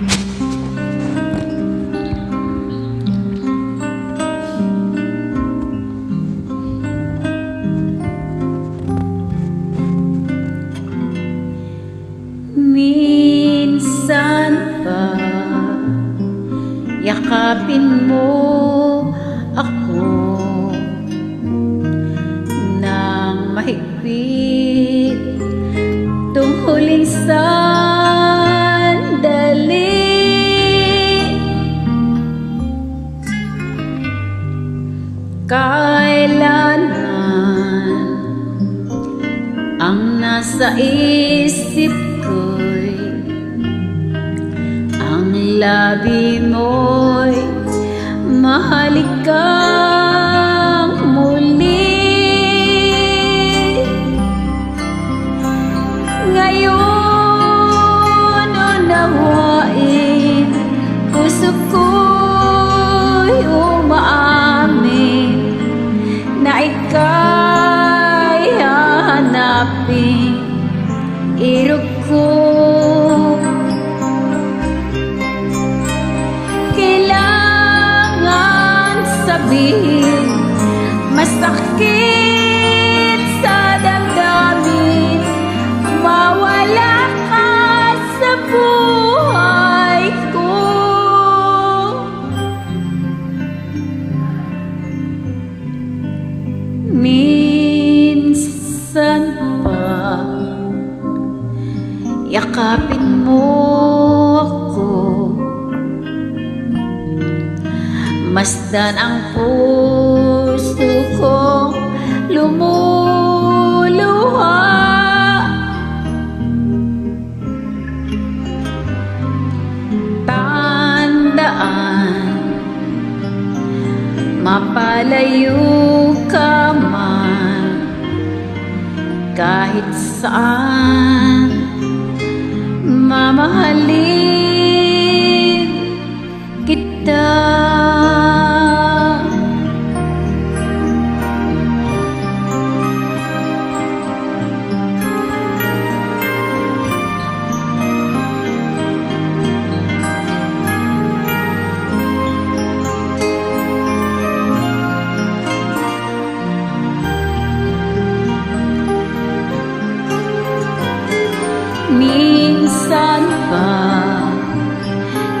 Minsan pa yakapin mo ako ng mahigpit kailanman. Ang nasa isip ko'y ang labi mo'y mahalik irog ko. Kailangan sabihin masakit sa mawala ka ko. Minsan yakapin mo ako. Masdan ang puso ko lumuluha. Tandaan Mapalayo ka man. Kahit saan Mamahalin kita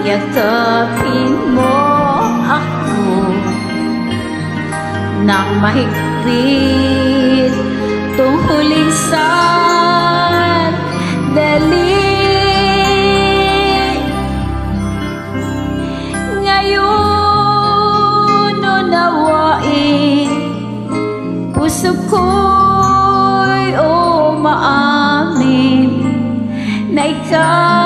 Yakapin mo ako Nang mahigpit Tunghuling sandali Ngayon unawain Puso ko'y umaamin na ika'y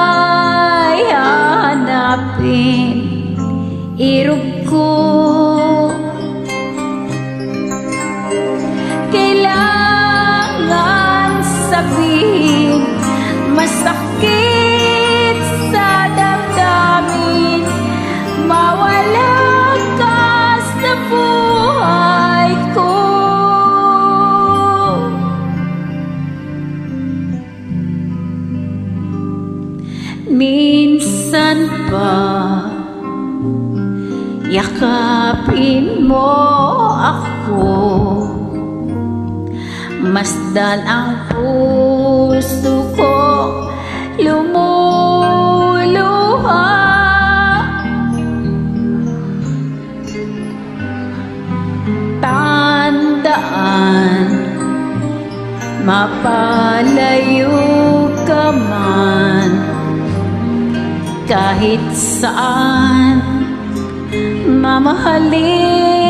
sabihin masakit sa damdamin. Mawala ka sa buhay ko. Minsan pa Yakapin mo ako. Masdan ang puso ko Lumuluha Tandaan Mapalayo ka man. Kahit saan mamahalin